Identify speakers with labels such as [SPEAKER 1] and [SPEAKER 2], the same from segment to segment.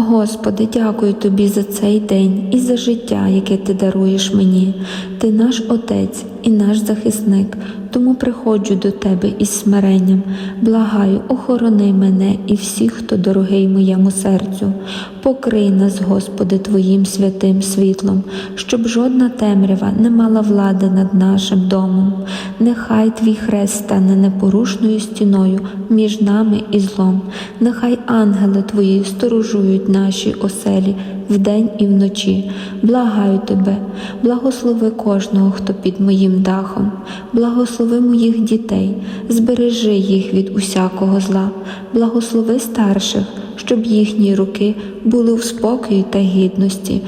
[SPEAKER 1] Господи, дякую Тобі за цей день і за життя, яке Ти даруєш мені. Ти наш Отець і наш захисник, тому приходжу до Тебе із смиренням. Благаю, охорони мене і всіх, хто дорогий моєму серцю. Покрий нас, Господи, Твоїм святим світлом, щоб жодна темрява не мала влади над нашим домом. Нехай Твій хрест стане непорушною стіною між нами і злом. Нехай ангели Твої сторожують наші оселі вдень і вночі. Благаю Тебе, благослови кожного, хто під моїм дахом, благослови моїх дітей, збережи їх від усякого зла, благослови старших, щоб їхні руки були в спокої та гідності.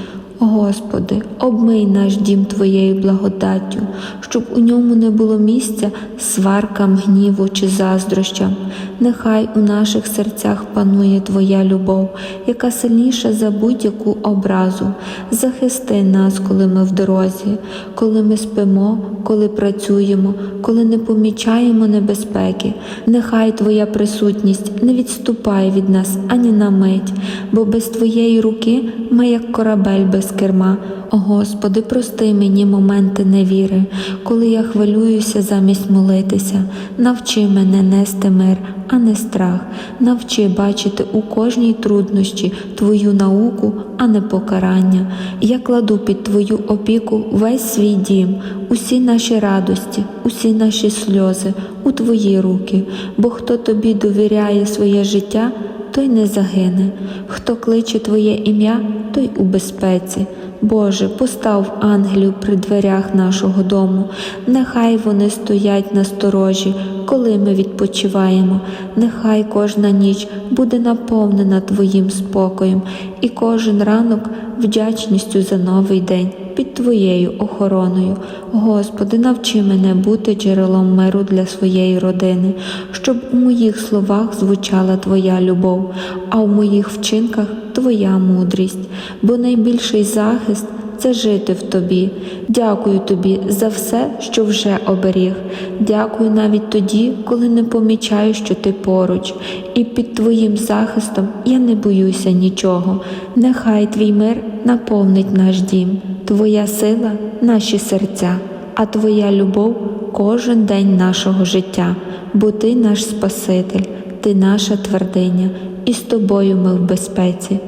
[SPEAKER 1] Господи, обмий наш дім Твоєю благодаттю, щоб у ньому не було місця сваркам, гніву чи заздрощам. Нехай у наших серцях панує Твоя любов, яка сильніша за будь-яку образу. Захисти нас, коли ми в дорозі, коли ми спимо, коли працюємо, коли не помічаємо небезпеки. Нехай Твоя присутність не відступає від нас ані на мить, бо без Твоєї руки ми як корабель без керма. О Господи, прости мені моменти невіри, коли я хвилююся замість молитися. Навчи мене нести мир, а не страх. Навчи бачити у кожній труднощі Твою науку, а не покарання. Я кладу під Твою опіку весь свій дім, усі наші радості, усі наші сльози у Твої руки, бо хто тобі довіряє своє життя, той не загине. Хто кличе Твоє ім'я, той у безпеці. Боже, постав ангелів при дверях нашого дому, нехай вони стоять на сторожі, коли ми відпочиваємо, нехай кожна ніч буде наповнена Твоїм спокоєм, і кожен ранок вдячністю за новий день під Твоєю охороною. Господи, навчи мене бути джерелом миру для своєї родини, щоб у моїх словах звучала Твоя любов, а в моїх вчинках Твоя мудрість, бо найбільший захист це жити в тобі. Дякую тобі за все, що вже оберіг. Дякую навіть тоді, коли не помічаю, що ти поруч, і під твоїм захистом я не боюся нічого. Нехай твій мир наповнить наш дім, твоя сила наші серця, а твоя любов кожен день нашого життя, бо ти наш Спаситель, ти наша твердиня, і з тобою ми в безпеці.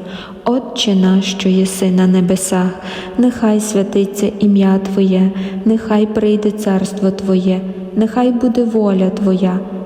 [SPEAKER 1] Отче наш, що єси на небесах, нехай святиться ім'я Твоє, нехай прийде царство Твоє, нехай буде воля Твоя,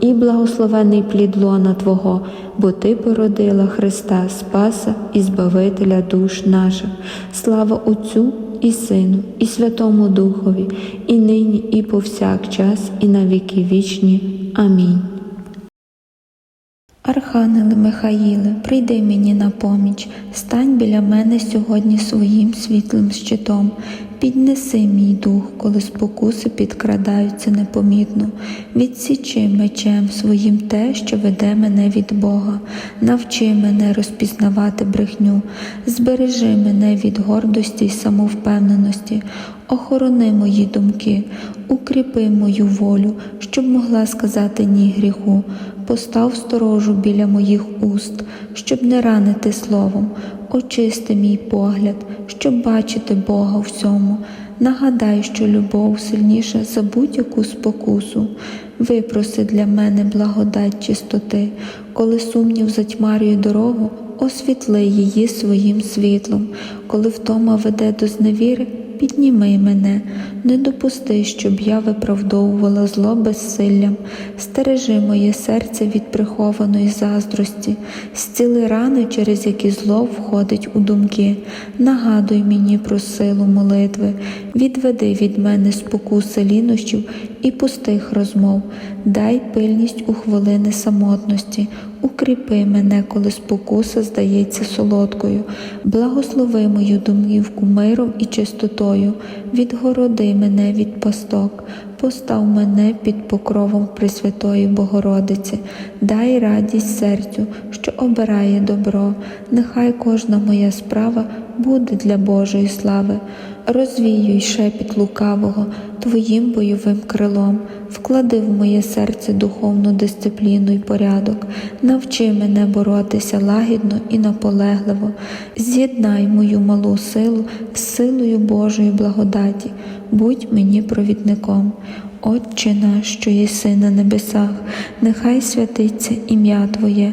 [SPEAKER 1] і благословений плід лона Твого, бо Ти породила Христа, Спаса і Збавителя душ наших. Слава Отцю і Сину, і Святому Духові, і нині, і повсякчас, і на віки вічні. Амінь. Архангеле Михаїле, прийди мені на поміч, стань біля мене сьогодні своїм світлим щитом, піднеси мій дух, коли спокуси підкрадаються непомітно, відсічи мечем своїм те, що веде мене від Бога, навчи мене розпізнавати брехню, збережи мене від гордості й самовпевненості, охорони мої думки, укріпи мою волю, щоб могла сказати ні гріху, постав сторожу біля моїх уст, щоб не ранити словом, очисти мій погляд, щоб бачити Бога всьому. Нагадай, що любов сильніша за будь-яку спокусу. Випроси для мене благодать чистоти, коли сумнів затьмарює дорогу, освітли її своїм світлом, коли втома веде до зневіри. Підніми мене, не допусти, щоб я виправдовувала зло безсиллям, стережи моє серце від прихованої заздрості, зціли рани, через які зло входить у думки, нагадуй мені про силу молитви, відведи від мене спокуси лінощів і пустих розмов, дай пильність у хвилини самотності, укріпи мене, коли спокуса здається солодкою, благослови мою домівку миром і чистотою, відгороди мене від пасток, постав мене під покровом Пресвятої Богородиці, дай радість серцю, що обирає добро, нехай кожна моя справа буде для Божої слави. Розвіюй шепіт лукавого Твоїм бойовим крилом, вклади в моє серце духовну дисципліну й порядок, навчи мене боротися лагідно і наполегливо, з'єднай мою малу силу з силою Божої благодаті, будь мені провідником. Отче наш, що єси на небесах, нехай святиться ім'я Твоє.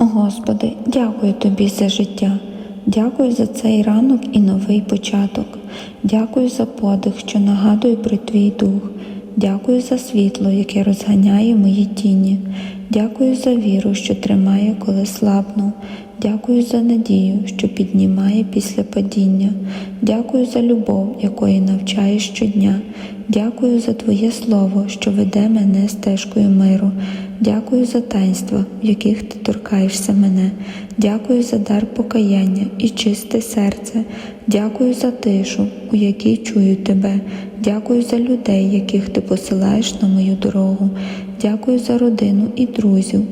[SPEAKER 1] Господи, дякую Тобі за життя. Дякую за цей ранок і новий початок. Дякую за подих, що нагадує про Твій дух. Дякую за світло, яке розганяє мої тіні. Дякую за віру, що тримає, коли слабну. Дякую за надію, що піднімає після падіння. Дякую за любов, якої навчає щодня. Дякую за Твоє Слово, що веде мене стежкою миру. Дякую за таїнства, в яких ти торкаєшся мене. Дякую за дар покаяння і чисте серце. Дякую за тишу, у якій чую тебе. Дякую за людей, яких ти посилаєш на мою дорогу. Дякую за родину і друзів.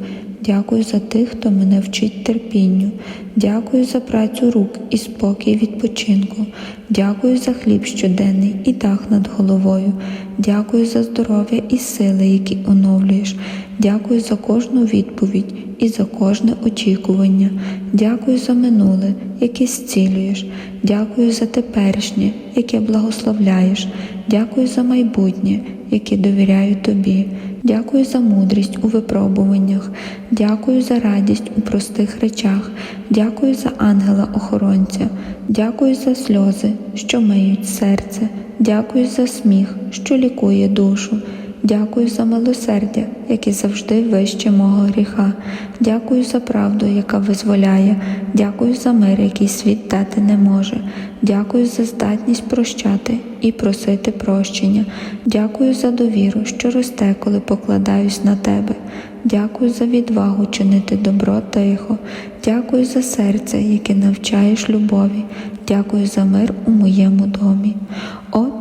[SPEAKER 1] Дякую за тих, хто мене вчить терпінню. Дякую за працю рук і спокій відпочинку. Дякую за хліб щоденний і дах над головою. Дякую за здоров'я і сили, які оновлюєш. Дякую за кожну відповідь і за кожне очікування. Дякую за минуле, яке зцілюєш. Дякую за теперішнє, яке благословляєш. Дякую за майбутнє, яке довіряю тобі. Дякую за мудрість у випробуваннях. Дякую за радість у простих речах. Дякую за ангела-охоронця. Дякую за сльози, що миють серце. Дякую за сміх, що лікує душу. Дякую за милосердя, яке завжди вище мого гріха. Дякую за правду, яка визволяє. Дякую за мир, який світ дати не може. Дякую за здатність прощати і просити прощення. Дякую за довіру, що росте, коли покладаюсь на тебе. Дякую за відвагу чинити добро тихо. Дякую за серце, яке навчаєш любові. Дякую за мир у моєму домі.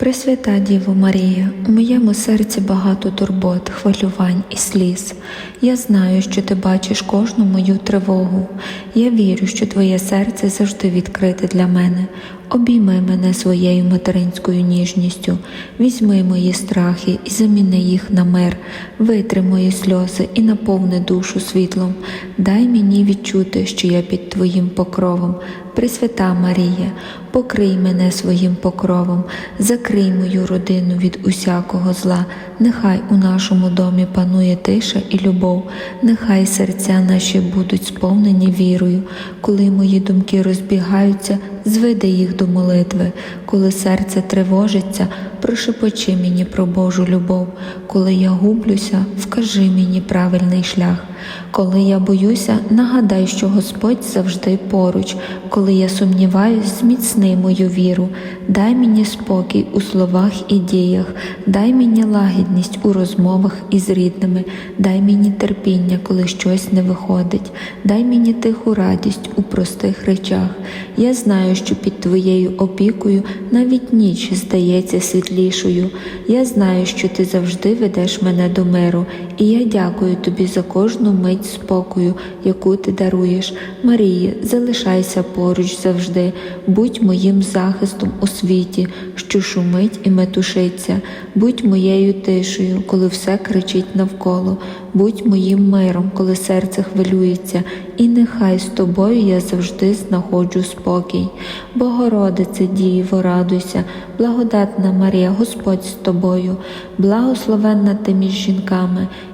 [SPEAKER 1] Пресвята Діво Марія, у моєму серці багато турбот, хвилювань і сліз. Я знаю, що ти бачиш кожну мою тривогу. Я вірю, що твоє серце завжди відкрите для мене. Обійми мене своєю материнською ніжністю, візьми мої страхи і заміни їх на мир, витри мої сльози і наповни душу світлом. Дай мені відчути, що я під Твоїм покровом. Пресвята Марія, покрий мене своїм покровом, закрий мою родину від усякого зла. Нехай у нашому домі панує тиша і любов, нехай серця наші будуть сповнені вірою, коли мої думки розбігаються, зведи їх до молитви, коли серце тривожиться, прошепочи мені про Божу любов, коли я гублюся, вкажи мені правильний шлях. Коли я боюся, нагадай, що Господь завжди поруч. Коли я сумніваюсь, зміцни мою віру. Дай мені спокій у словах і діях, дай мені лагідність у розмовах із рідними, дай мені терпіння, коли щось не виходить, дай мені тиху радість у простих речах. Я знаю, що під твоєю опікою навіть ніч здається світлішою. Я знаю, що ти завжди ведеш мене до миру, і я дякую тобі за кожну мить спокою, яку ти даруєш. Марії, залишайся поруч завжди, будь моїм захистом у світі, що шумить і метушиться, будь моєю тишею, коли все кричить навколо, будь моїм миром, коли серце хвилюється, і нехай з тобою я завжди знаходжу спокій. Богородице, Діво, радуйся, благодатна Марія, Господь з тобою, благословенна ти між жінками,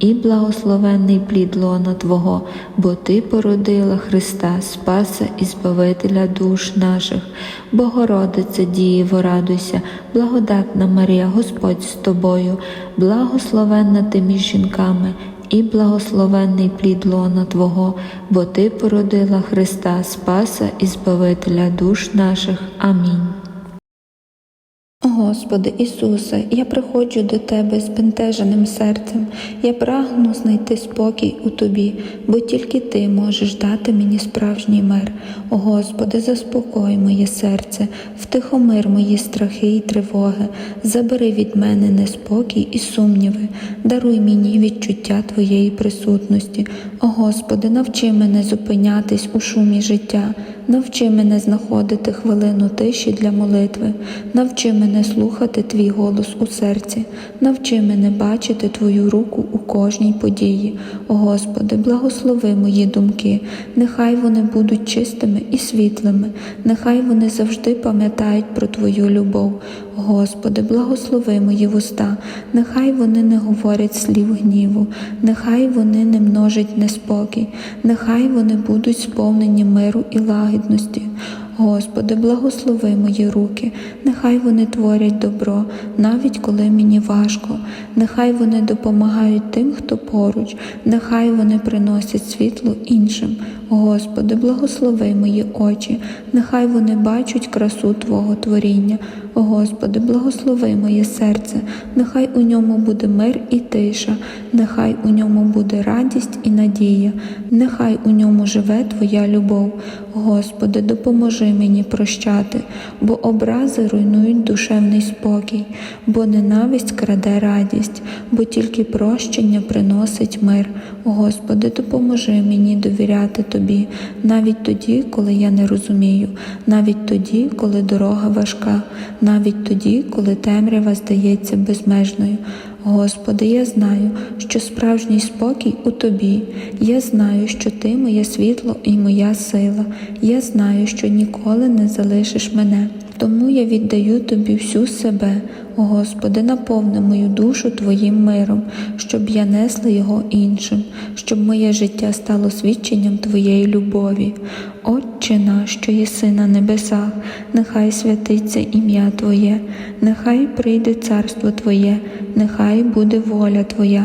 [SPEAKER 1] і благословенний плід лона Твого, бо Ти породила Христа, Спаса і Збавителя душ наших. Богородице, Дієво, радуйся, благодатна Марія, Господь з тобою, благословенна ти між жінками. І благословенний плід лона Твого, бо Ти породила Христа, Спаса і Збавителя душ наших. Амінь. Господи Ісусе, я приходжу до Тебе з бентеженим серцем. Я прагну знайти спокій у Тобі, бо тільки Ти можеш дати мені справжній мир. О Господи, заспокой моє серце, втихомир мої страхи і тривоги, забери від мене неспокій і сумніви, даруй мені відчуття Твоєї присутності. О Господи, навчи мене зупинятись у шумі життя, навчи мене знаходити хвилину тиші для молитви, навчи мене слухати Твій голос у серці, навчи мене бачити Твою руку у кожній події. О Господи, благослови мої думки, нехай вони будуть чистими і світлими, нехай вони завжди пам'ятають про Твою любов. Господи, благослови мої вуста, нехай вони не говорять слів гніву, нехай вони не множать неспокій, нехай вони будуть сповнені миру і лагідності. Господи, благослови мої руки, нехай вони творять добро, навіть коли мені важко, нехай вони допомагають тим, хто поруч, нехай вони приносять світло іншим. Господи, благослови мої очі, нехай вони бачать красу Твого творіння. Господи, благослови моє серце, нехай у ньому буде мир і тиша, нехай у ньому буде радість і надія, нехай у ньому живе Твоя любов. Господи, допоможи мені прощати, бо образи руйнують душевний спокій, бо ненависть краде радість, бо тільки прощення приносить мир. Господи, допоможи мені довіряти Тобі, навіть тоді, коли я не розумію, навіть тоді, коли дорога важка, навіть тоді, коли темрява здається безмежною. Господи, я знаю, що справжній спокій у Тобі. Я знаю, що Ти моє світло і моя сила. Я знаю, що ніколи не залишиш мене. Тому я віддаю Тобі всю себе, Господи, наповни мою душу Твоїм миром, щоб я несла його іншим, щоб моє життя стало свідченням Твоєї любові. Отче наш, що єси на небесах, нехай святиться ім'я Твоє, нехай прийде царство Твоє, нехай буде воля Твоя,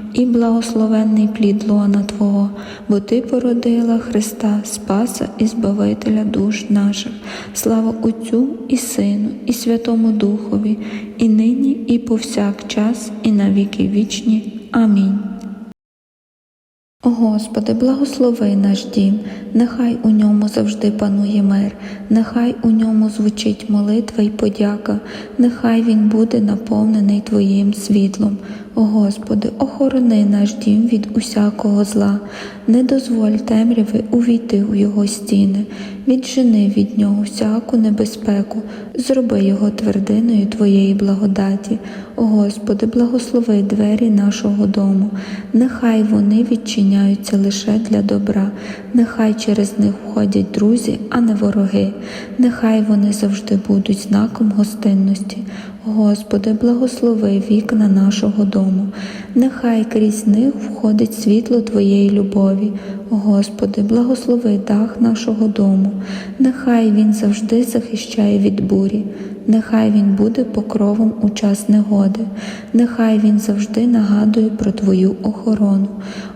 [SPEAKER 1] і благословенний плід лона Твого, бо Ти породила Христа, Спаса і Збавителя душ наших. Слава Отцю і Сину, і Святому Духові, і нині, і повсякчас, і на віки вічні. Амінь. Господи, благослови наш дім, нехай у ньому завжди панує мир, нехай у ньому звучить молитва й подяка, нехай він буде наповнений Твоїм світлом. Господи, охорони наш дім від усякого зла, не дозволь темряви увійти у його стіни, віджени від нього всяку небезпеку, зроби його твердиною Твоєї благодаті. Господи, благослови двері нашого дому, нехай вони відчиняються лише для добра, нехай через них входять друзі, а не вороги, нехай вони завжди будуть знаком гостинності. Господи, благослови вікна нашого дому, нехай крізь них входить світло Твоєї любові. Господи, благослови дах нашого дому, нехай він завжди захищає від бурі, нехай він буде покровом у час негоди, нехай він завжди нагадує про Твою охорону.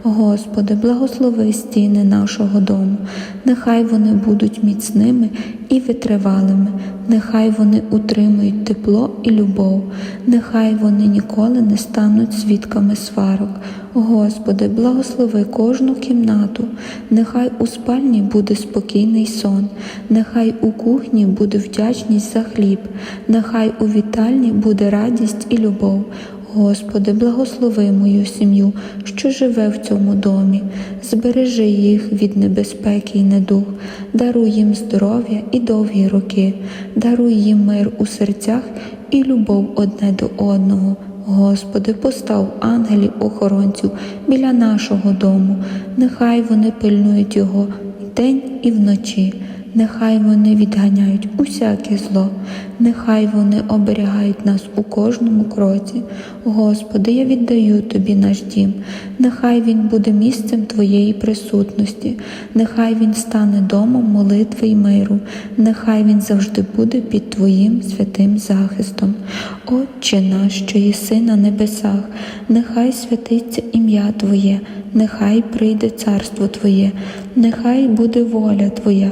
[SPEAKER 1] Господи, благослови стіни нашого дому, нехай вони будуть міцними і витривалими, нехай вони утримують тепло і любов, нехай вони ніколи не стануть свідками сварок. Господи, благослови кожну кімнату, нехай у спальні буде спокійний сон, нехай у кухні буде вдячність за хліб, нехай у вітальні буде радість і любов. Господи, благослови мою сім'ю, що живе в цьому домі, збережи їх від небезпеки й недух, даруй їм здоров'я і довгі роки, даруй їм мир у серцях і любов одне до одного. Господи, постав ангелів охоронців біля нашого дому, нехай вони пильнують його день і вночі. Нехай вони відганяють усяке зло, нехай вони оберігають нас у кожному кроці. Господи, я віддаю Тобі наш дім, нехай він буде місцем Твоєї присутності, нехай він стане домом молитви й миру, нехай він завжди буде під Твоїм святим захистом. Отче наш, що єси на небесах, нехай святиться ім'я Твоє, нехай прийде царство Твоє, нехай буде воля Твоя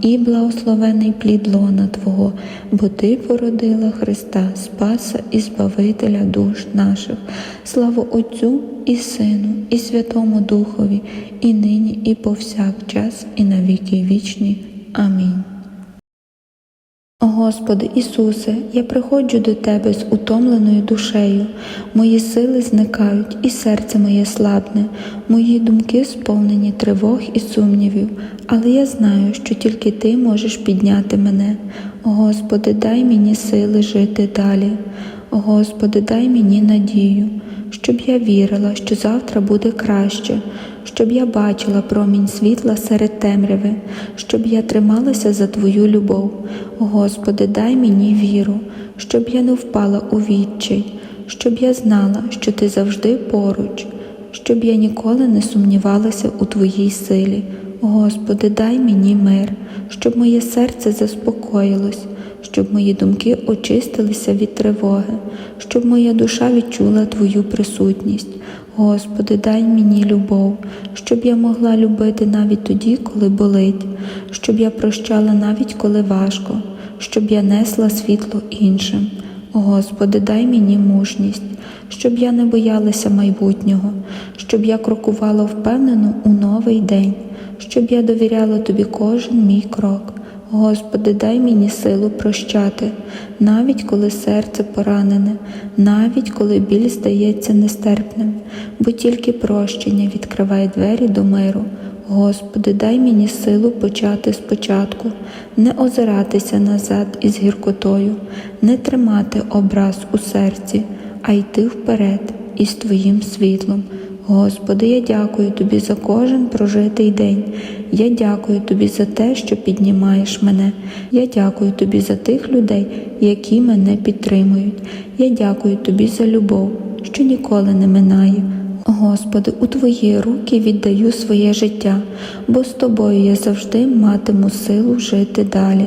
[SPEAKER 1] і благословений плід лона Твого, бо Ти породила Христа, Спаса і Збавителя душ наших. Слава Отцю і Сину, і Святому Духові, і нині, і повсякчас, і на віки вічні. Амінь. Господи Ісусе, я приходжу до Тебе з утомленою душею, мої сили зникають, і серце моє слабне, мої думки сповнені тривог і сумнівів, але я знаю, що тільки Ти можеш підняти мене. Господи, дай мені сили жити далі. Господи, дай мені надію, щоб я вірила, що завтра буде краще, щоб я бачила промінь світла серед темряви, щоб я трималася за Твою любов. Господи, дай мені віру, щоб я не впала у відчай, щоб я знала, що Ти завжди поруч, щоб я ніколи не сумнівалася у Твоїй силі. Господи, дай мені мир, щоб моє серце заспокоїлось, щоб мої думки очистилися від тривоги, щоб моя душа відчула Твою присутність. Господи, дай мені любов, щоб я могла любити навіть тоді, коли болить, щоб я прощала навіть коли важко, щоб я несла світло іншим. Господи, дай мені мужність, щоб я не боялася майбутнього, щоб я крокувала впевнено у новий день, щоб я довіряла Тобі кожен мій крок. Господи, дай мені силу прощати, навіть коли серце поранене, навіть коли біль здається нестерпним, бо тільки прощення відкриває двері до миру. Господи, дай мені силу почати спочатку, не озиратися назад із гіркотою, не тримати образ у серці, а йти вперед із Твоїм світлом. Господи, я дякую Тобі за кожен прожитий день. Я дякую Тобі за те, що піднімаєш мене. Я дякую Тобі за тих людей, які мене підтримують. Я дякую Тобі за любов, що ніколи не минає. Господи, у Твої руки віддаю своє життя, бо з тобою я завжди матиму силу жити далі.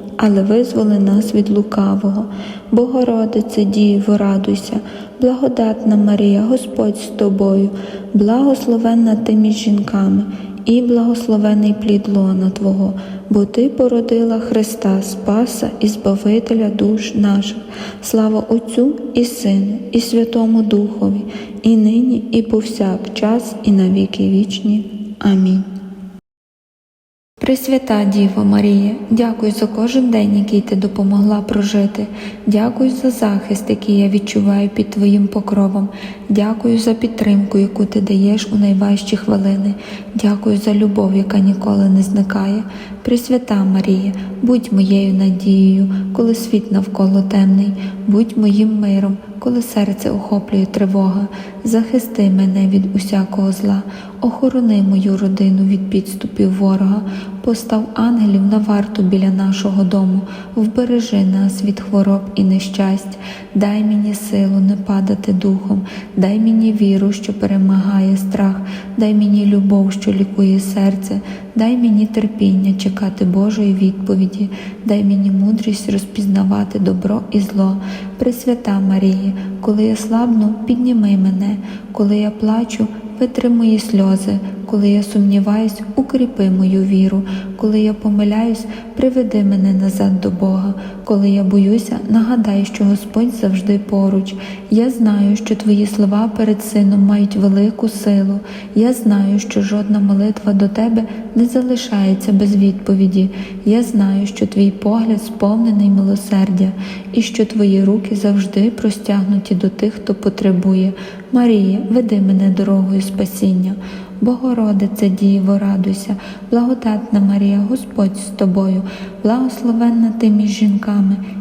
[SPEAKER 1] але визволи нас від лукавого. Богородице, Діво, радуйся, благодатна Марія, Господь з тобою, благословенна ти між жінками, і благословений плід лона Твого, бо Ти породила Христа, Спаса і Збавителя душ наших. Слава Отцю і Сину, і Святому Духові, і нині, і повсякчас, і на віки вічні. Амінь. Пресвята Діво Марія, дякую за кожен день, який ти допомогла прожити. Дякую за захист, який я відчуваю під Твоїм покровом. Дякую за підтримку, яку ти даєш у найважчі хвилини. Дякую за любов, яка ніколи не зникає. Пресвята Марія, будь моєю надією, коли світ навколо темний, будь моїм миром, коли серце охоплює тривога. Захисти мене від усякого зла, охорони мою родину від підступів ворога, постав ангелів на варту біля нашого дому, вбережи нас від хвороб і нещасть, дай мені силу не падати духом, дай мені віру, що перемагає страх, дай мені любов, що лікує серце, дай мені терпіння чекати Божої відповіді, дай мені мудрість розпізнавати добро і зло. Пресвята Марія, коли я слабну, підніми мене, коли я плачу, витри мої сльози, коли я сумніваюсь, укріпи мою віру, коли я помиляюсь, приведи мене назад до Бога, коли я боюся, нагадай, що Господь завжди поруч. Я знаю, що твої слова перед сином мають велику силу. Я знаю, що жодна молитва до тебе не залишається без відповіді. Я знаю, що твій погляд сповнений милосердя, і що твої руки завжди простягнуті до тих, хто потребує. Марія, веди мене дорогою спасіння. Богородице Діво, радуйся, благодатна Марія, Господь з тобою, благословенна ти між жінками,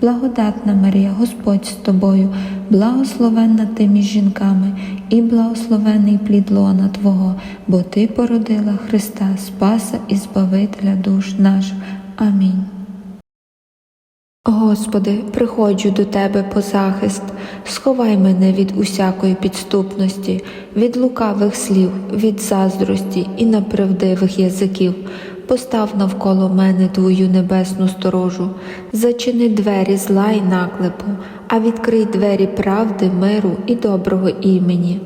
[SPEAKER 1] благодатна Марія, Господь з тобою, благословенна ти між жінками, і благословений плід лона Твого, бо Ти породила Христа Спаса і Збавителя душ наших. Амінь. Господи, приходжу до Тебе по захист, сховай мене від усякої підступності, від лукавих слів, від заздрості і неправдивих язиків. Постав навколо мене Твою небесну сторожу, зачини двері зла й наклепу, а відкрий двері правди, миру і доброго імені.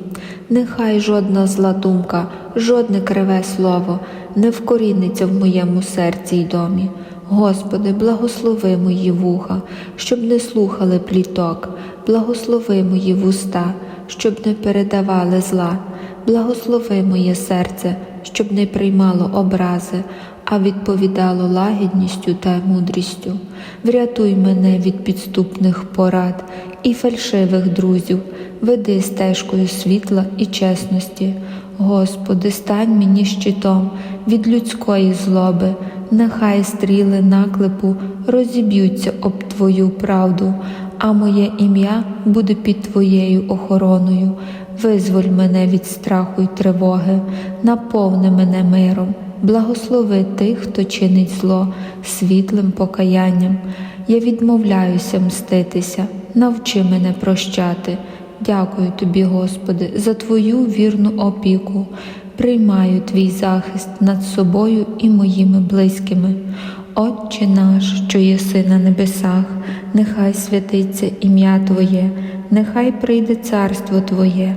[SPEAKER 1] Нехай жодна зла думка, жодне криве слово не вкоріниться в моєму серці й домі. Господи, благослови мої вуха, щоб не слухали пліток, благослови мої вуста, щоб не передавали зла, благослови моє серце, щоб не приймало образи, а відповідало лагідністю та мудрістю. Врятуй мене від підступних порад і фальшивих друзів, веди стежкою світла і чесності. Господи, стань мені щитом від людської злоби, нехай стріли наклепу розіб'ються об Твою правду, а моє ім'я буде під Твоєю охороною. Визволь мене від страху й тривоги, наповни мене миром, благослови тих, хто чинить зло світлим покаянням. Я відмовляюся мститися, навчи мене прощати. Дякую тобі, Господи, за Твою вірну опіку. Приймаю твій захист над собою і моїми близькими. Отче наш, що єси на небесах, нехай святиться ім'я Твоє, нехай прийде царство Твоє,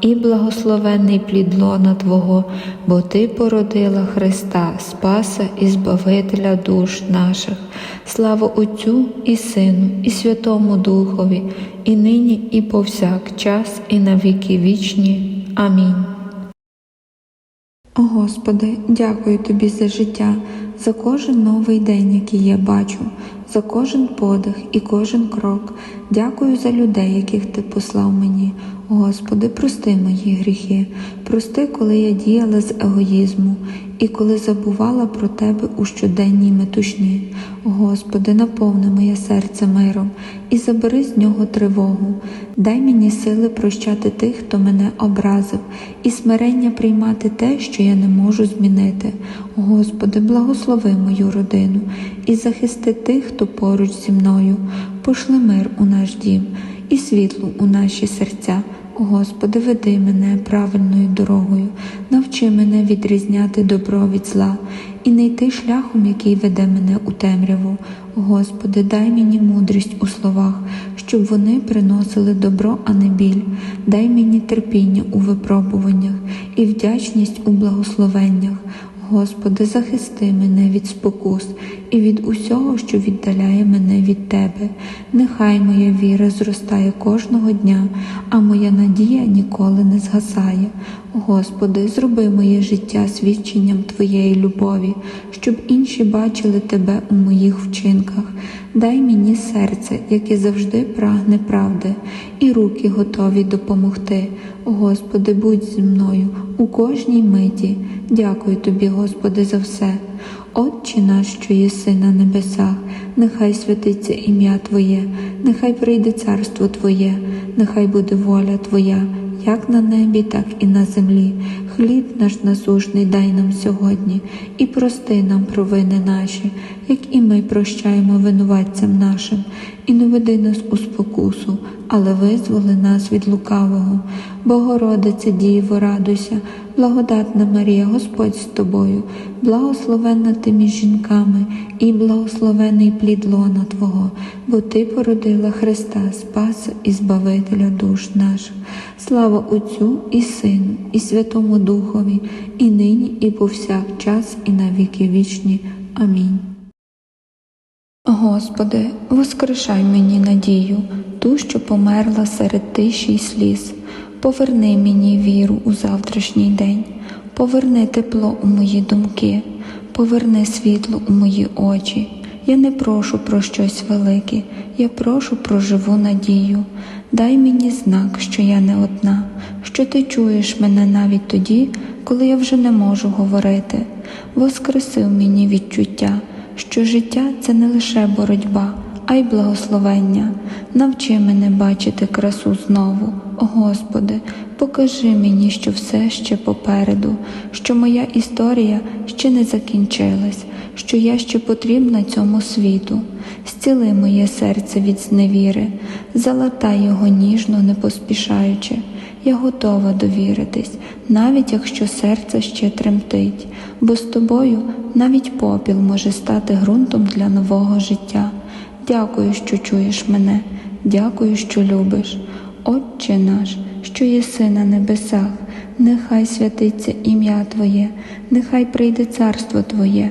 [SPEAKER 1] і благословенний плід лона Твого, бо Ти породила Христа, Спаса і Збавителя душ наших. Слава Отцю і Сину, і Святому Духові, і нині, і повсякчас, і на віки вічні. Амінь. О Господи, дякую Тобі за життя, за кожен новий день, який я бачу, за кожен подих і кожен крок. Дякую за людей, яких Ти послав мені. Господи, прости мої гріхи, прости, коли я діяла з егоїзму і коли забувала про Тебе у щоденній метушні. Господи, наповни моє серце миром і забери з нього тривогу. Дай мені сили прощати тих, хто мене образив, і смирення приймати те, що я не можу змінити. Господи, благослови мою родину і захисти тих, хто поруч зі мною. Пошли мир у наш дім і світло у наші серця. Господи, веди мене правильною дорогою, навчи мене відрізняти добро від зла і не йти шляхом, який веде мене у темряву. Господи, дай мені мудрість у словах, щоб вони приносили добро, а не біль. Дай мені терпіння у випробуваннях і вдячність у благословеннях. Господи, захисти мене від спокус і від усього, що віддаляє мене від Тебе. Нехай моя віра зростає кожного дня, а моя надія ніколи не згасає. Господи, зроби моє життя свідченням Твоєї любові, щоб інші бачили Тебе у моїх вчинках. Дай мені серце, яке завжди прагне правди, і руки готові допомогти. Господи, будь зі мною у кожній миті. Дякую Тобі, Господи, за все. Отче наш, що єси на небесах, нехай святиться ім'я Твоє, нехай прийде царство Твоє, нехай буде воля Твоя, як на небі, так і на землі. Хліб наш насушний дай нам сьогодні і прости нам провини наші, як і ми прощаємо винуватцям нашим, і не веди нас у спокусу, але визволи нас від лукавого. Богородице Діво, радуйся, благодатна Марія, Господь з тобою, благословенна ти між жінками, і благословений плід лона Твого, бо Ти породила Христа, Спаса і Збавителя душ наших. Слава Отцю і Сину, і Святому Духові, і нині, і повсякчас, і на віки вічні. Амінь. Господи, воскрешай мені надію, ту, що померла серед тиші й сліз. Поверни мені віру у завтрашній день, поверни тепло у мої думки, поверни світло у мої очі. Я не прошу про щось велике, я прошу про живу надію. Дай мені знак, що я не одна, що ти чуєш мене навіть тоді, коли я вже не можу говорити. Воскреси в мені відчуття, що життя це не лише боротьба, а й благословення. Навчи мене бачити красу знову. О Господи, покажи мені, що все ще попереду, що моя історія ще не закінчилась, що я ще потрібна цьому світу. Зціли моє серце від зневіри, залатай його ніжно, не поспішаючи. Я готова довіритись, навіть якщо серце ще тремтить, бо з тобою навіть попіл може стати ґрунтом для нового життя. Дякую, що чуєш мене, дякую, що любиш. Отче наш, що єси на небесах, нехай святиться ім'я Твоє, нехай прийде царство Твоє,